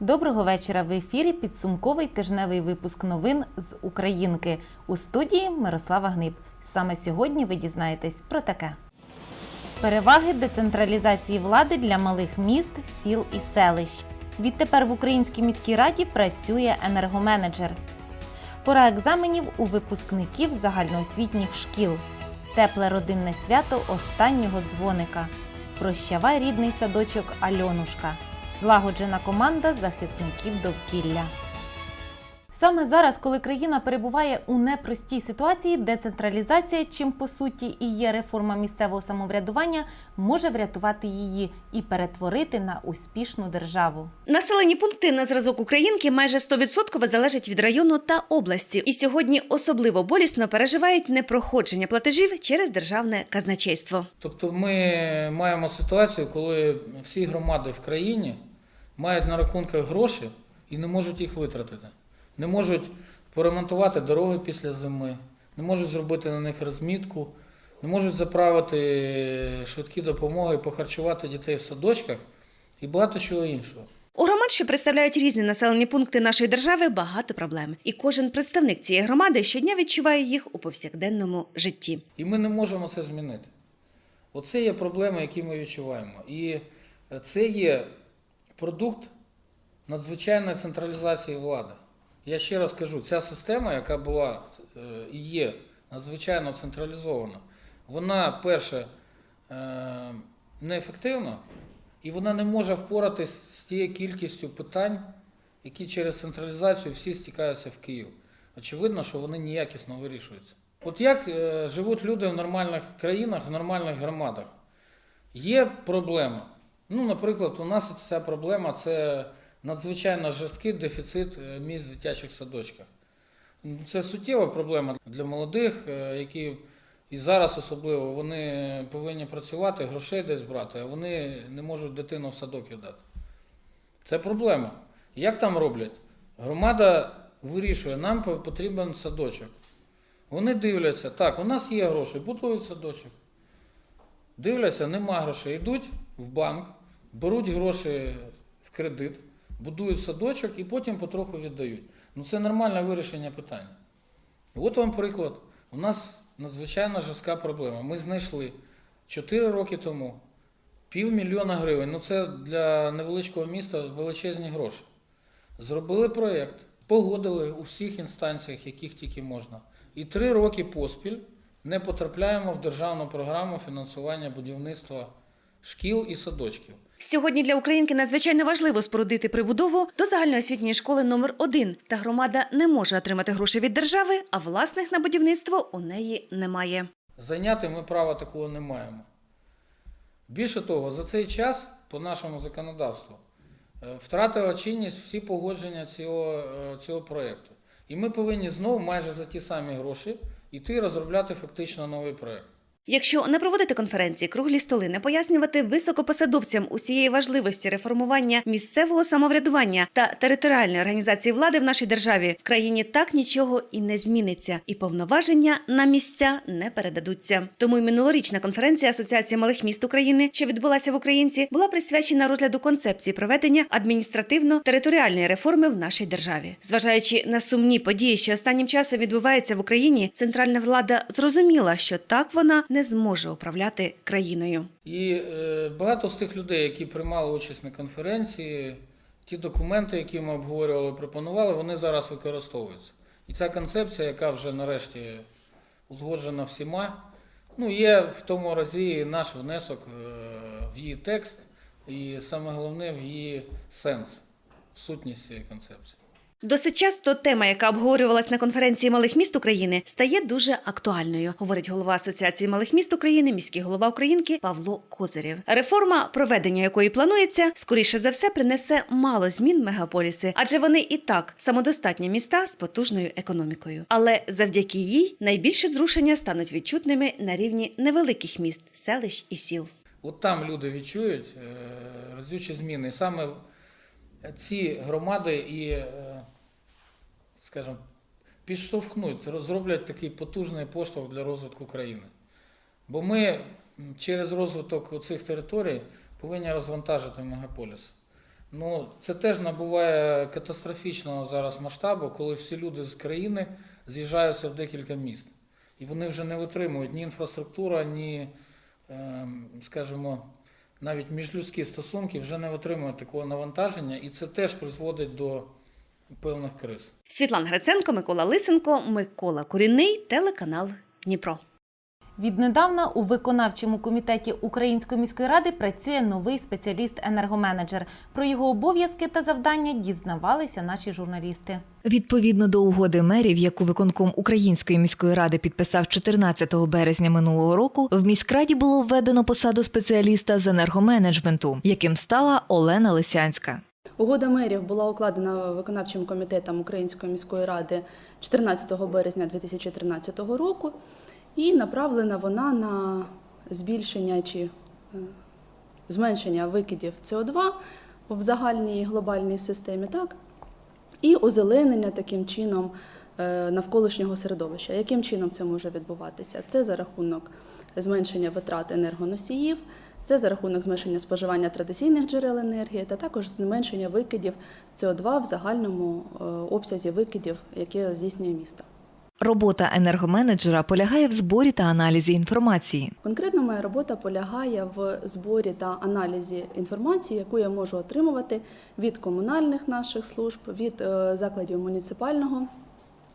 Доброго вечора. В ефірі підсумковий тижневий випуск новин з Українки у студії Мирослава Гниб. Саме сьогодні ви дізнаєтесь про таке: переваги децентралізації влади для малих міст, сіл і селищ. Відтепер в Українській міській раді працює енергоменеджер. Пора екзаменів у випускників загальноосвітніх шкіл. Тепле родинне свято останнього дзвоника. Прощавай рідний садочок Альонушка. Злагоджена команда захисників довкілля. Саме зараз, коли країна перебуває у непростій ситуації, децентралізація, чим по суті і є реформа місцевого самоврядування, може врятувати її і перетворити на успішну державу. Населені пункти на зразок Українки майже 100% залежать від району та області, і сьогодні особливо болісно переживають непроходження платежів через державне казначейство. Тобто ми маємо ситуацію, коли всі громади в країні мають на рахунках гроші і не можуть їх витратити. Не можуть поремонтувати дороги після зими, не можуть зробити на них розмітку, не можуть заправити швидкі допомоги, похарчувати дітей в садочках і багато чого іншого. У громад, що представляють різні населені пункти нашої держави, багато проблем, і кожен представник цієї громади щодня відчуває їх у повсякденному житті. І ми не можемо це змінити. Оце є проблеми, які ми відчуваємо. І це є продукт надзвичайної централізації влади. Я ще раз кажу, ця система, яка була е, і є надзвичайно централізована, вона, перше, е, неефективна, і вона не може впоратись з тією кількістю питань, які через централізацію всі стікаються в Київ. Очевидно, що вони неякісно вирішуються. От як е, живуть люди в нормальних країнах, в нормальних громадах? Є проблема. Ну, наприклад, у нас ця проблема це надзвичайно жорсткий дефіцит е, місць в дитячих садочках. Ну, Це суттєва проблема для молодих, е, які і зараз особливо вони повинні працювати, грошей десь брати, а вони не можуть дитину в садок віддати. Це проблема. Як там роблять? Громада вирішує, нам потрібен садочок. Вони дивляться, так, у нас є гроші, будують садочок. Дивляться, нема грошей. Йдуть в банк, беруть гроші в кредит, будують садочок і потім потроху віддають. Ну це нормальне вирішення питання. От вам приклад. У нас надзвичайно жорстка проблема. Ми знайшли 4 роки тому півмільйона гривень. Ну це для невеличкого міста величезні гроші. Зробили проєкт, погодили у всіх інстанціях, яких тільки можна. І три роки поспіль не потрапляємо в державну програму фінансування будівництва шкіл і садочків. Сьогодні для Українки надзвичайно важливо спорудити прибудову до загальноосвітньої школи номер 1 Та громада не може отримати гроші від держави, а власних на будівництво у неї немає. Зайняти ми права такого не маємо. Більше того, за цей час, по нашому законодавству, е, втратила чинність всі погодження цього, е, цього проєкту. І ми повинні знову майже за ті самі гроші йти розробляти фактично новий проєкт. Якщо не проводити конференції, круглі столи, не пояснювати високопосадовцям усієї важливості реформування місцевого самоврядування та територіальної організації влади в нашій державі, в країні так нічого і не зміниться, і повноваження на місця не передадуться. Тому й минулорічна конференція Асоціації малих міст України, що відбулася в Українці, була присвячена розгляду концепції проведення адміністративно-територіальної реформи в нашій державі. Зважаючи на сумні події, що останнім часом відбуваються в Україні, центральна влада зрозуміла, що так вона не зможе управляти країною. І е, багато з тих людей, які приймали участь на конференції, ті документи, які ми обговорювали, пропонували, вони зараз використовуються. І ця концепція, яка вже нарешті узгоджена всіма, ну, є в тому разі наш внесок е, в її текст, і саме головне в її сенс, сутність цієї концепції. Досить часто тема, яка обговорювалась на конференції малих міст України, стає дуже актуальною, говорить голова Асоціації малих міст України, міський голова Українки Павло Козирєв. Реформа, проведення якої планується, скоріше за все принесе мало змін мегаполіси, адже вони і так самодостатні міста з потужною економікою. Але завдяки їй найбільше зрушення стануть відчутними на рівні невеликих міст, селищ і сіл. От там люди відчують е, разючі зміни. Саме ці громади і, е, скажімо, підштовхнуть, зроблять такий потужний поштовх для розвитку країни. Бо ми через розвиток цих територій повинні розвантажити мегаполіс. Ну, це теж набуває катастрофічного зараз масштабу, коли всі люди з країни з'їжджаються в декілька міст. І вони вже не витримують ні інфраструктура, ні, ем, скажімо, навіть міжлюдські стосунки вже не отримують такого навантаження, і це теж призводить до певних криз. Світлана Гриценко, Микола Лисенко, Микола Корінний, телеканал Дніпро. Віднедавна у виконавчому комітеті Української міської ради працює новий спеціаліст-енергоменеджер. Про його обов'язки та завдання дізнавалися наші журналісти. Відповідно до угоди мерів, яку виконком Української міської ради підписав 14 березня минулого року, в міськраді було введено посаду спеціаліста з енергоменеджменту, яким стала Олена Лисянська. Угода мерів була укладена виконавчим комітетом Української міської ради 14 березня 2013 року, і направлена вона на збільшення чи е, зменшення викидів СО2 в загальній глобальній системі, так? і озеленення таким чином е, навколишнього середовища. Яким чином це може відбуватися? Це за рахунок зменшення витрат енергоносіїв, це за рахунок зменшення споживання традиційних джерел енергії та також зменшення викидів СО2 в загальному е, обсязі викидів, яке здійснює місто. Робота енергоменеджера полягає в зборі та аналізі інформації. Конкретно моя робота полягає в зборі та аналізі інформації, яку я можу отримувати від комунальних наших служб, від е, закладів муніципального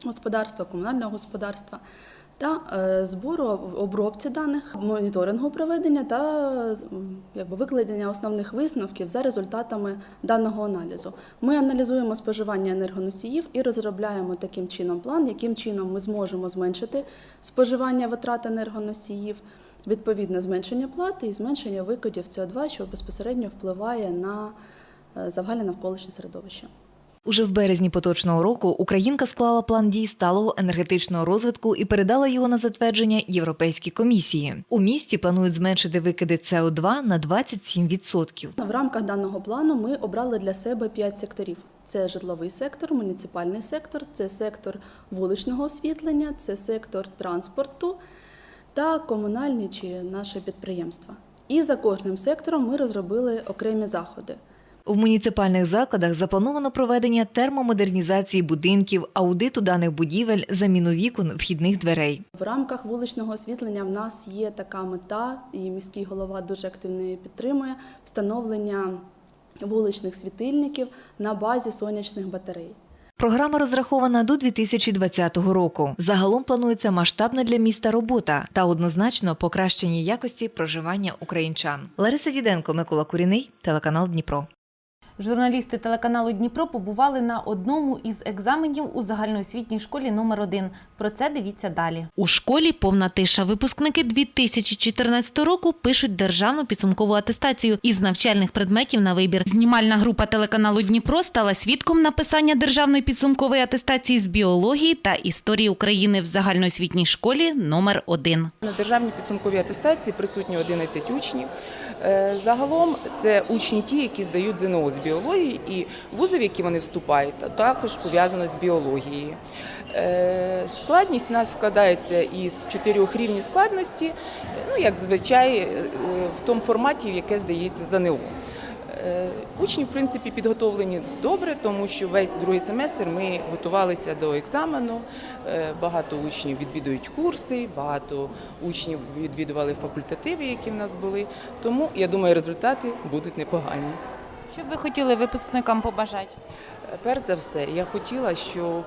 господарства, комунального господарства та е, збору обробці даних, моніторингу проведення та якби, викладення основних висновків за результатами даного аналізу. Ми аналізуємо споживання енергоносіїв і розробляємо таким чином план, яким чином ми зможемо зменшити споживання витрат енергоносіїв, відповідне зменшення плати і зменшення викидів СО2, що безпосередньо впливає на е, загальне навколишнє середовище. Уже в березні поточного року Українка склала план дій сталого енергетичного розвитку і передала його на затвердження Європейській комісії. У місті планують зменшити викиди СО2 на 27%. В рамках даного плану ми обрали для себе п'ять секторів: це житловий сектор, муніципальний сектор, це сектор вуличного освітлення, це сектор транспорту та комунальні чи наші підприємства. І за кожним сектором ми розробили окремі заходи. В муніципальних закладах заплановано проведення термомодернізації будинків, аудиту даних будівель, заміну вікон, вхідних дверей. В рамках вуличного освітлення в нас є така мета, і міський голова дуже активно її підтримує встановлення вуличних світильників на базі сонячних батарей. Програма розрахована до 2020 року. Загалом планується масштабна для міста робота та однозначно покращення якості проживання українчан. Лариса Діденко, Микола Куріний, телеканал Дніпро. Журналісти телеканалу Дніпро побували на одному із екзаменів у загальноосвітній школі номер 1 Про це дивіться далі. У школі повна тиша. Випускники 2014 року пишуть державну підсумкову атестацію із навчальних предметів на вибір. Знімальна група телеканалу Дніпро стала свідком написання державної підсумкової атестації з біології та історії України в загальноосвітній школі номер 1 На державній підсумковій атестації присутні 11 учнів. Е, Загалом це учні ті, які здають ЗНО з біології, і вузи, в які вони вступають, також пов'язано з біологією. Е, Складність у нас складається із чотирьох рівнів складності, ну як звичай, е, в тому форматі, в яке здається ЗНО. Учні, в принципі, підготовлені добре, тому що весь другий семестр ми готувалися до екзамену. Е, Багато учнів відвідують курси, багато учнів відвідували факультативи, які в нас були. Тому я думаю, результати будуть непогані. Що б ви хотіли випускникам побажати? Е, Перш за все, я хотіла, щоб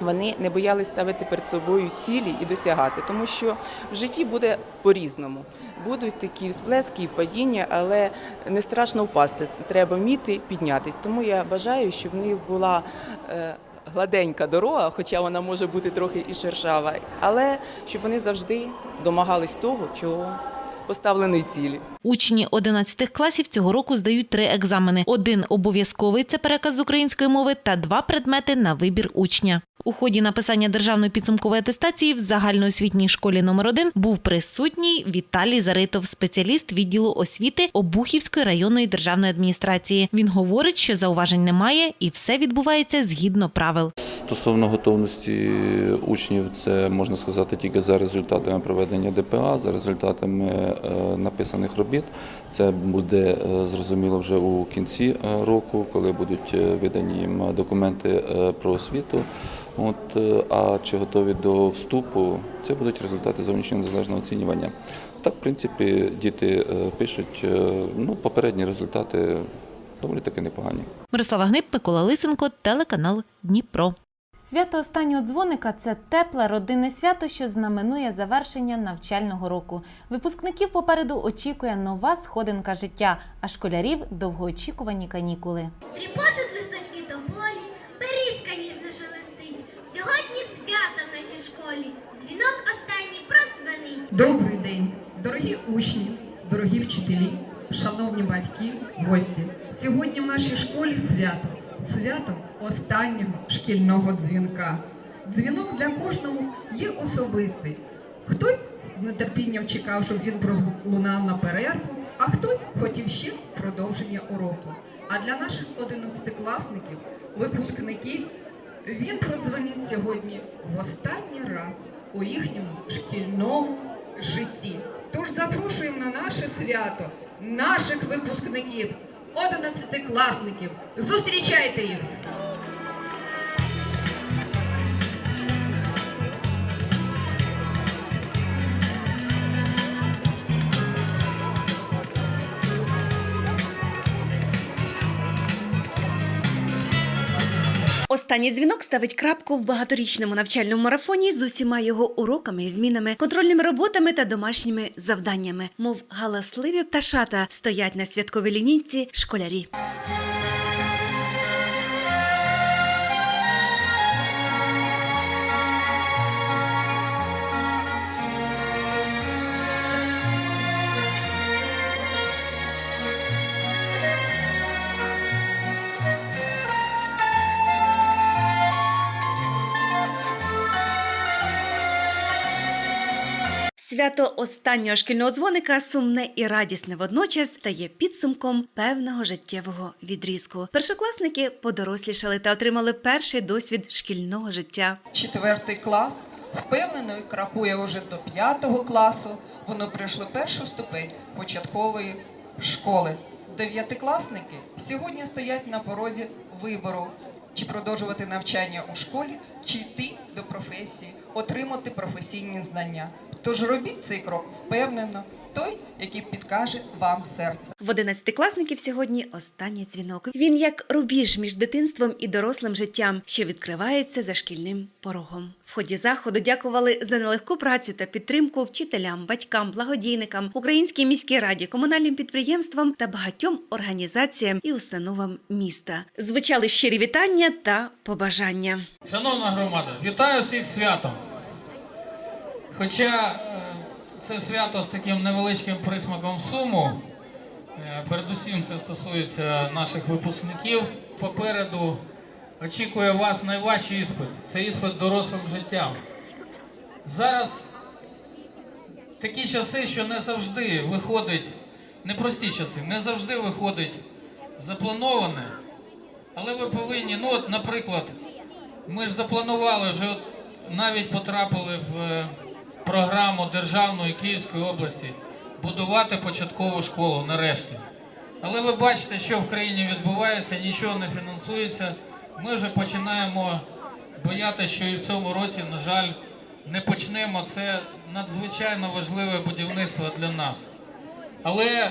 вони не боялись ставити перед собою цілі і досягати, тому що в житті буде по-різному. Будуть такі всплески і падіння, але не страшно впасти. Треба вміти піднятись. Тому я бажаю, щоб в них була е, гладенька дорога, хоча вона може бути трохи і шершава, але щоб вони завжди домагались того, чого поставленої цілі. Учні 11 класів цього року здають три екзамени: один обов'язковий це переказ з української мови та два предмети на вибір учня. У ході написання державної підсумкової атестації в загальноосвітній школі номер 1 був присутній Віталій Заритов, спеціаліст відділу освіти Обухівської районної державної адміністрації. Він говорить, що зауважень немає і все відбувається згідно правил. Стосовно готовності учнів, це можна сказати тільки за результатами проведення ДПА, за результатами е, написаних робіт. Це буде е, зрозуміло вже у кінці е, року, коли будуть видані їм документи про освіту. От, е, а чи готові до вступу, це будуть результати зовнішнього незалежного оцінювання. Так, в принципі, діти е, пишуть е, ну, попередні результати доволі таки непогані. Мирослава Гнип, Микола Лисенко, телеканал Дніпро. Свято останнього дзвоника це тепле родинне свято, що знаменує завершення навчального року. Випускників попереду очікує нова сходинка життя, а школярів довгоочікувані канікули. Тріпочуть листочки до полі, берізка ніжно шелестить. Сьогодні свято в нашій школі. Дзвінок останній продзвонить. Добрий день, дорогі учні, дорогі вчителі, шановні батьки, гості. Сьогодні в нашій школі свято, свято останнього шкільного дзвінка. Дзвінок для кожного є особистий. Хтось з нетерпінням чекав, щоб він пролунав на перерву, а хтось хотів ще продовження уроку. А для наших одинадцятикласників, випускників, він продзвонить сьогодні в останній раз у їхньому шкільному житті. Тож запрошуємо на наше свято наших випускників, одинадцятикласників. Зустрічайте їх! Останній дзвінок ставить крапку в багаторічному навчальному марафоні з усіма його уроками, змінами, контрольними роботами та домашніми завданнями. Мов галасливі пташата стоять на святковій лінійці школярі. Свято останнього шкільного дзвоника сумне і радісне водночас стає підсумком певного життєвого відрізку. Першокласники подорослішали та отримали перший досвід шкільного життя. Четвертий клас впевнено і крокує уже до п'ятого класу. Вони пройшли першу ступень початкової школи. Дев'ятикласники сьогодні стоять на порозі вибору, чи продовжувати навчання у школі, чи йти до професії, отримати професійні знання. Тож робіть цей крок впевнено, той, який підкаже вам серце. В одинадцятикласників сьогодні останній дзвінок. Він як рубіж між дитинством і дорослим життям, що відкривається за шкільним порогом. В ході заходу дякували за нелегку працю та підтримку вчителям, батькам, благодійникам, Українській міській раді, комунальним підприємствам та багатьом організаціям і установам міста. Звучали щирі вітання та побажання. Шановна громада, вітаю всіх святом. Хоча е, це свято з таким невеличким присмаком суму, е, передусім це стосується наших випускників. Попереду очікує вас найважчий іспит. Це іспит дорослим життям. Зараз такі часи, що не завжди виходить, непрості часи, не завжди виходить заплановане. Але ви повинні, ну от, наприклад, ми ж запланували вже навіть потрапили в е, програму Державної Київської області будувати початкову школу нарешті. Але ви бачите, що в країні відбувається, нічого не фінансується. Ми вже починаємо боятися, що і в цьому році, на жаль, не почнемо. Це надзвичайно важливе будівництво для нас. Але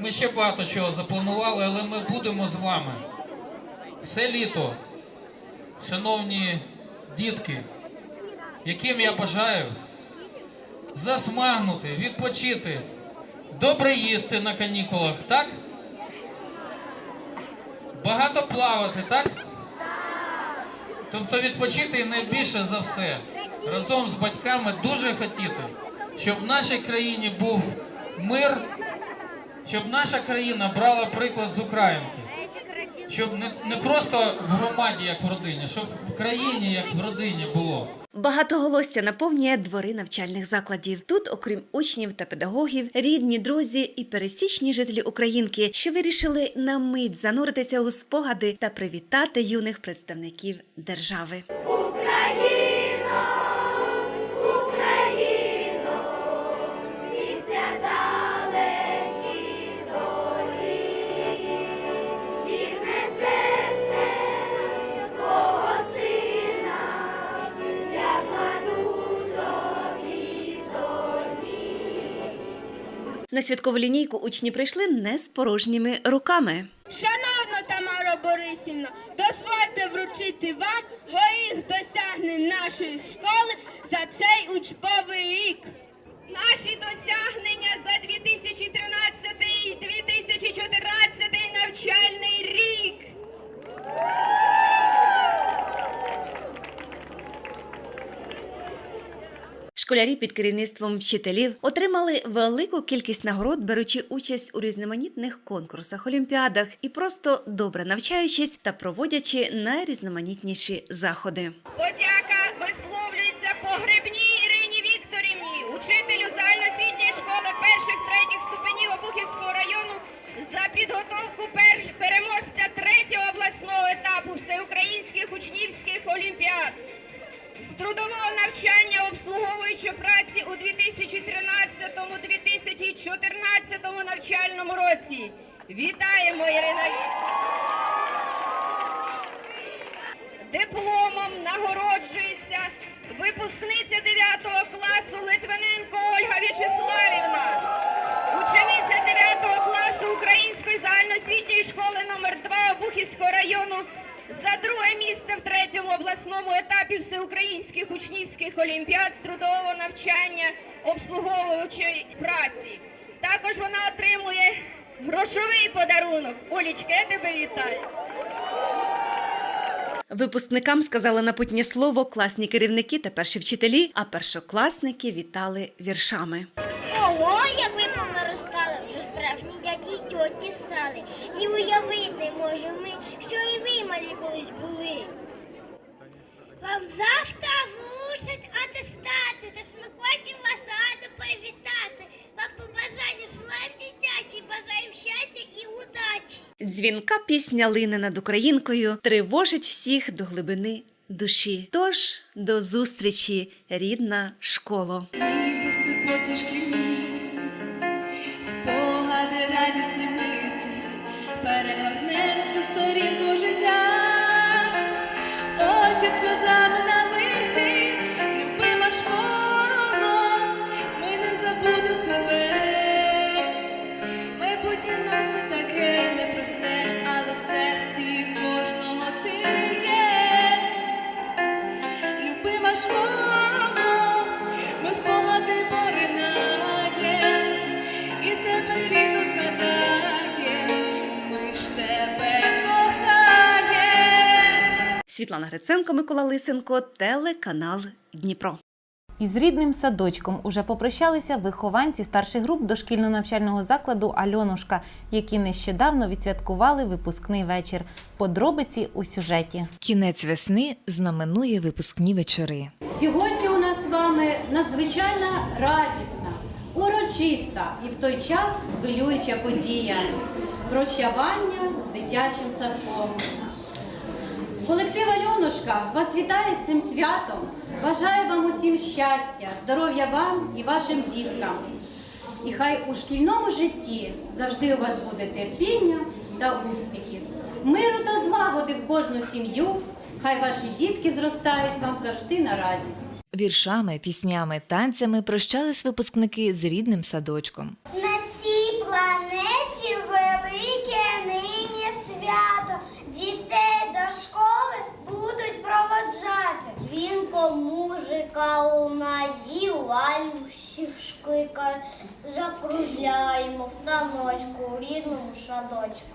ми ще багато чого запланували, але ми будемо з вами все літо, шановні дітки, яким я бажаю засмагнути, відпочити, добре їсти на канікулах, так? Багато плавати, так? Тобто відпочити найбільше за все разом з батьками дуже хотіти, щоб в нашій країні був мир, щоб наша країна брала приклад з Українки. Щоб не, не просто в громаді, як в родині, щоб в країні, як в родині було. Багатоголосся наповнює двори навчальних закладів. Тут, окрім учнів та педагогів, рідні, друзі і пересічні жителі Українки, що вирішили на мить зануритися у спогади та привітати юних представників держави. На святкову лінійку учні прийшли не з порожніми руками. Шановна Тамара Борисівна, дозвольте вручити вам своїх досягнень нашої школи за цей учбовий рік. Наші досягнення за 2013-2014 навчальний рік. Школярі під керівництвом вчителів отримали велику кількість нагород, беручи участь у різноманітних конкурсах, олімпіадах і просто добре навчаючись та проводячи найрізноманітніші заходи. Подяка висловлюється погребній Ірині Вікторівні, учителю загальноосвітньої школи перших третіх ступенів Обухівського району за підготовку перш переможця третього обласного етапу всеукраїнських учнівських олімпіад. Трудового навчання обслуговуючої праці у 2013-2014 навчальному році. Вітаємо, Ірина Дипломом нагороджується випускниця 9 класу Литвиненко Ольга В'ячеславівна, учениця 9 класу Української загальноосвітньої школи номер 2 Обухівського району за друге місце в третьому обласному етапі всеукраїнських учнівських олімпіад з трудового навчання обслуговуючої праці. Також вона отримує грошовий подарунок. Олічка, я тебе вітаю. Випускникам сказали напутнє слово класні керівники та перші вчителі, а першокласники вітали віршами. Ого, як ви повиростали, вже справжні дяді й тьоті стали. І уявити не можемо ми, малі колись були. Вам завжди вручать атестати, тож ми хочемо вас радо привітати. Вам побажання шлем дитячі, бажаємо щастя і удачі. Дзвінка пісня лине над Українкою, тривожить всіх до глибини душі. Тож до зустрічі, рідна шкільні, спогади радісні миті, перегорнем цю сторінку Світлана Гриценко, Микола Лисенко, телеканал Дніпро. Із рідним садочком уже попрощалися вихованці старших груп дошкільно-навчального закладу Альонушка, які нещодавно відсвяткували випускний вечір. Подробиці у сюжеті. Кінець весни знаменує випускні вечори. Сьогодні у нас з вами надзвичайно радісна, урочиста і в той час хвилююча подія прощавання з дитячим садком. Колектив Альонушка вас вітає з цим святом. Бажаю вам усім щастя, здоров'я вам і вашим діткам. І хай у шкільному житті завжди у вас буде терпіння та успіхів, миру та злагоди в кожну сім'ю. Хай ваші дітки зростають вам завжди на радість. Віршами, піснями, танцями прощались випускники з рідним садочком. На цій планеті велике нині свято. Дітей до школи будуть проводжати. Дзвінко мужика лунає, шклика. Закружляємо в таночку у рідному садочку.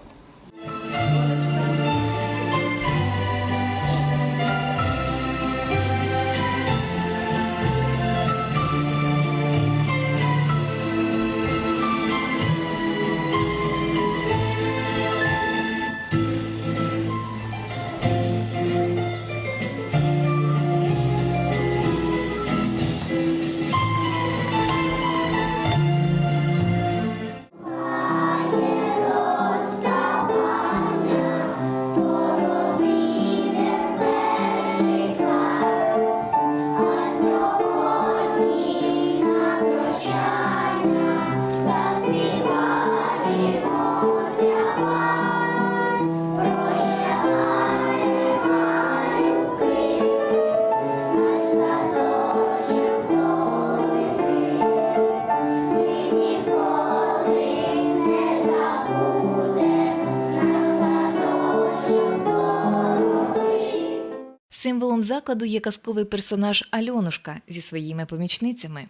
Керівником закладу є казковий персонаж Альонушка зі своїми помічницями.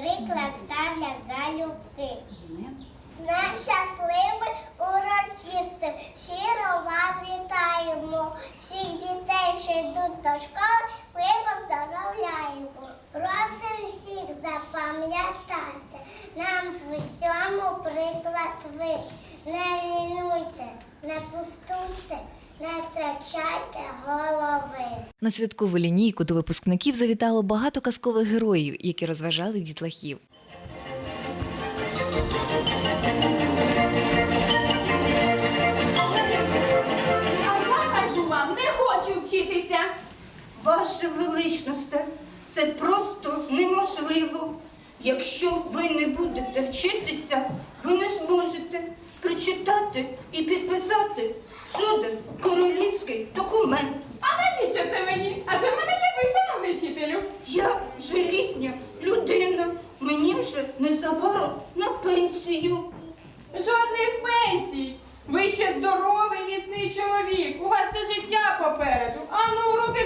Приклад ставлять залюбки. На щасливий урочистим щиро вас вітаємо. Всіх дітей, що йдуть до школи, ми поздоровляємо. Просимо всіх запам'ятати, нам в усьому приклад ви. Не лінуйте, не пустуйте, не втрачайте голови. На святкову лінійку до випускників завітало багато казкових героїв, які розважали дітлахів. А я кажу вам, не хочу вчитися. Ваше величність, це просто неможливо. Якщо ви не будете вчитися, ви не зможете прочитати і підписати жоден королівський документ. А навіщо це мені? Адже в мене є ви, шановний вчителю. Я вже літня людина, мені вже незабаром на пенсію. Жодних пенсій. Ви ще здоровий, міцний чоловік. У вас це життя попереду. Ану, руки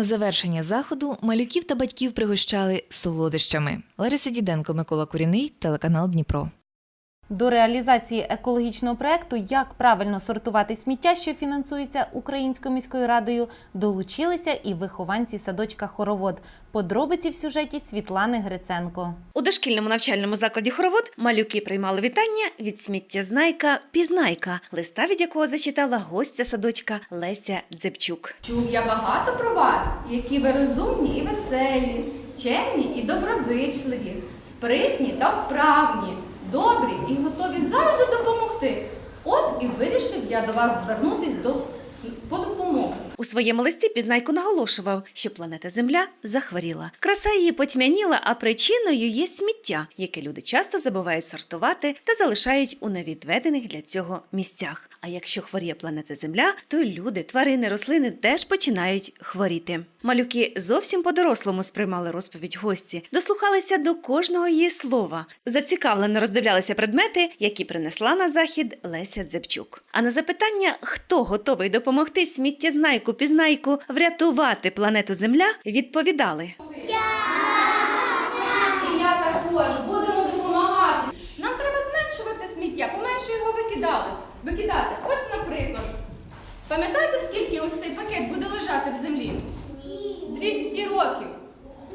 на завершення заходу малюків та батьків пригощали солодощами. Лариса Діденко, Микола Куріний, телеканал Дніпро. До реалізації екологічного проекту Як правильно сортувати сміття, що фінансується Українською міською радою, долучилися і вихованці садочка Хоровод. Подробиці в сюжеті Світлани Гриценко. У дошкільному навчальному закладі хоровод малюки приймали вітання від сміттєзнайка Пізнайка, листа від якого зачитала гостя садочка Леся Дзепчук. Чув я багато про вас, які ви розумні і веселі, чемні і доброзичливі, спритні та вправні, добрі і готові завжди допомогти. От і вирішив я до вас звернутись до по допомогу. У своєму листі Пізнайко наголошував, що планета Земля захворіла. Краса її потьмяніла, а причиною є сміття, яке люди часто забувають сортувати та залишають у невідведених для цього місцях. А якщо хворіє планета Земля, то люди, тварини, рослини теж починають хворіти. Малюки зовсім по-дорослому сприймали розповідь гості, дослухалися до кожного її слова, зацікавлено роздивлялися предмети, які принесла на захід Леся Дзепчук. А на запитання, хто готовий допомогти сміттєзнайку пізнайку врятувати планету Земля, відповідали. І я також будемо допомагати. Нам треба зменшувати сміття, поменше його викидали. Викидати. Ось, наприклад, пам'ятаєте, скільки ось цей пакет буде лежати в землі? 200 років.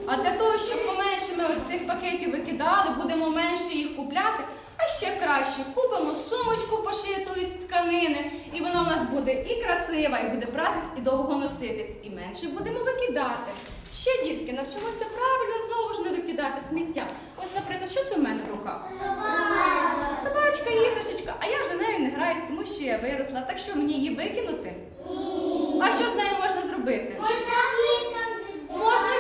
А для того, щоб поменше ми ось цих пакетів викидали, будемо менше їх купляти. А ще краще купимо сумочку пошиту із тканини, і вона у нас буде і красива, і буде братись, і довго носитись, і менше будемо викидати. Ще дітки, навчимося правильно знову ж не викидати сміття. Ось, наприклад, що це в мене в руках? Собачка, Собачка, іграшечка, а я вже нею не граюсь, тому що я виросла. Так що мені її викинути? А що з нею можна зробити? Можна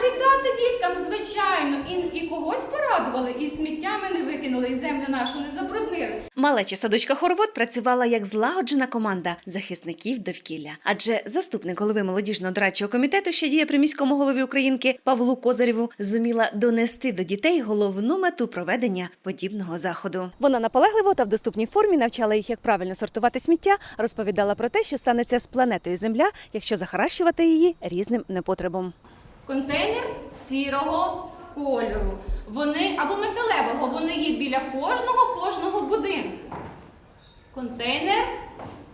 віддати діткам, звичайно, і, і когось порадували, і сміття ми не викинули, і землю нашу не забруднили. Малеча садочка Хоровод працювала як злагоджена команда захисників довкілля. Адже заступник голови молодіжного дорадчого комітету, що діє при міському голові Українки Павлу Козарєву, зуміла донести до дітей головну мету проведення подібного заходу. Вона наполегливо та в доступній формі навчала їх, як правильно сортувати сміття, розповідала про те, що станеться з планетою Земля, якщо захаращувати її різним непотребом. Контейнер сірого кольору. Вони, Або металевого, вони є біля кожного кожного будинку. Контейнер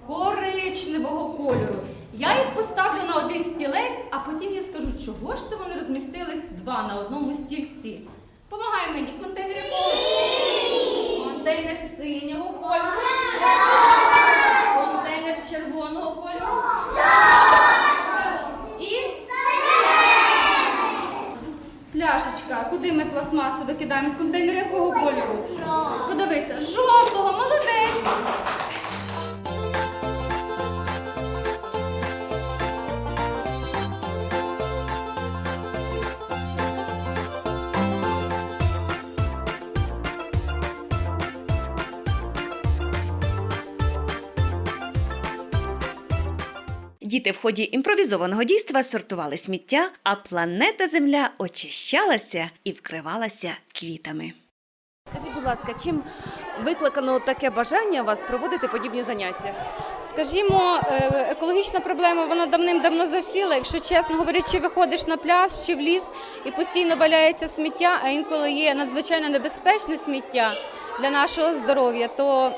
коричневого кольору. Я їх поставлю на один стілець, а потім я скажу, чого ж це вони розмістились два на одному стільці. Помагай мені контейнер? Контейнер синього кольору. Контейнер червоного кольору. Пляшечка. Куди ми пластмасу викидаємо? В контейнер якого кольору? Подивися, жовтого, молодець. Діти в ході імпровізованого дійства сортували сміття, а планета Земля очищалася і вкривалася квітами. Скажіть, будь ласка, чим викликано таке бажання вас проводити подібні заняття? Скажімо, е, екологічна проблема вона давним-давно засіла. Якщо чесно говорячи, виходиш на пляж чи в ліс і постійно валяється сміття, а інколи є надзвичайно небезпечне сміття для нашого здоров'я, то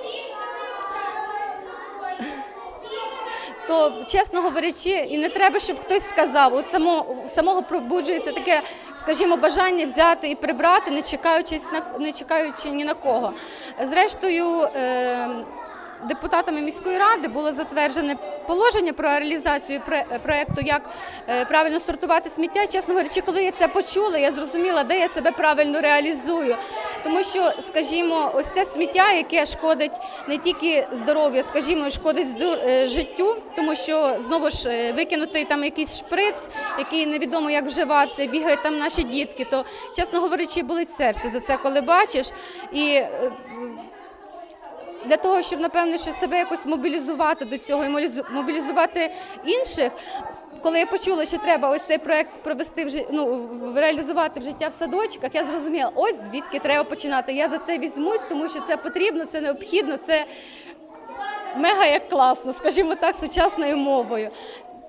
то, чесно говорячи, і не треба, щоб хтось сказав. У самого, самого пробуджується таке, скажімо, бажання взяти і прибрати, не чекаючись на не чекаючи ні на кого. Зрештою. Е, Депутатами міської ради було затверджене положення про реалізацію проекту, як е, правильно сортувати сміття. Чесно говорячи, коли я це почула, я зрозуміла, де я себе правильно реалізую. Тому що, скажімо, ось це сміття, яке шкодить не тільки здоров'ю, скажімо, шкодить е, життю, тому що знову ж е, викинутий там якийсь шприц, який невідомо як вживався, бігають там наші дітки. То, чесно говорячи, болить серце за це, коли бачиш. І для того, щоб напевно що себе якось мобілізувати до цього і мобілізувати інших. Коли я почула, що треба ось цей проект провести в ну, реалізувати в життя в садочках, я зрозуміла, ось звідки треба починати. Я за це візьмусь, тому що це потрібно, це необхідно, це мега як класно, скажімо так, сучасною мовою.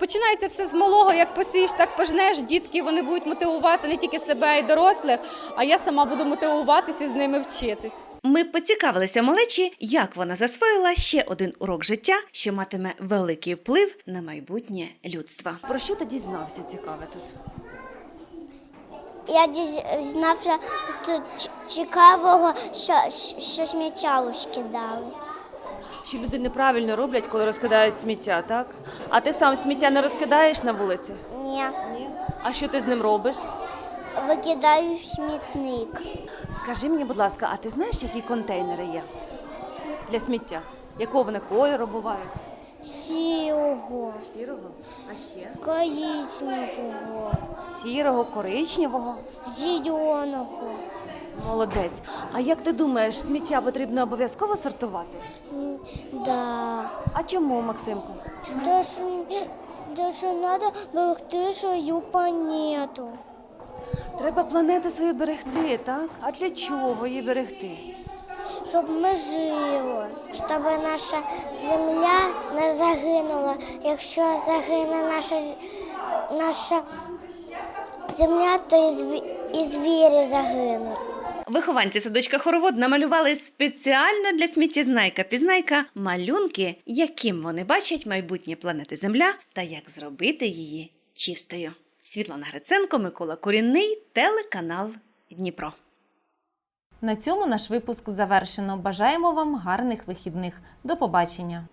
Починається все з малого, як посієш, так пожнеш. Дітки вони будуть мотивувати не тільки себе, а й дорослих, а я сама буду мотивуватися і з ними вчитись. Ми поцікавилися малечі, як вона засвоїла ще один урок життя, що матиме великий вплив на майбутнє людства. Про що ти дізнався цікаве тут? Я дізнався тут цікавого, що, що сміття кидали. Що люди неправильно роблять, коли розкидають сміття, так? А ти сам сміття не розкидаєш на вулиці? Ні, А що ти з ним робиш? викидаю в смітник. Скажи мені, будь ласка, а ти знаєш, які контейнери є для сміття? Якого вони кольору бувають? Сірого, Сірого? А ще? коричневого, Сірого, коричневого. зеленого. Молодець. А як ти думаєш, сміття потрібно обов'язково сортувати? М, Да. А чому, Максимку? То що, то треба берегти свою планету. Треба планету свою берегти, так? А для чого її берегти? Щоб ми жили, щоб наша земля не загинула. Якщо загине наша, з- наша земля, то і, зві, і звірі загинуть. Вихованці садочка хоровод намалювали спеціально для сміттєзнайка пізнайка малюнки, яким вони бачать майбутнє планети Земля та як зробити її чистою. Світлана Гриценко, Микола Курінний, телеканал Дніпро. На цьому наш випуск завершено. Бажаємо вам гарних вихідних. До побачення!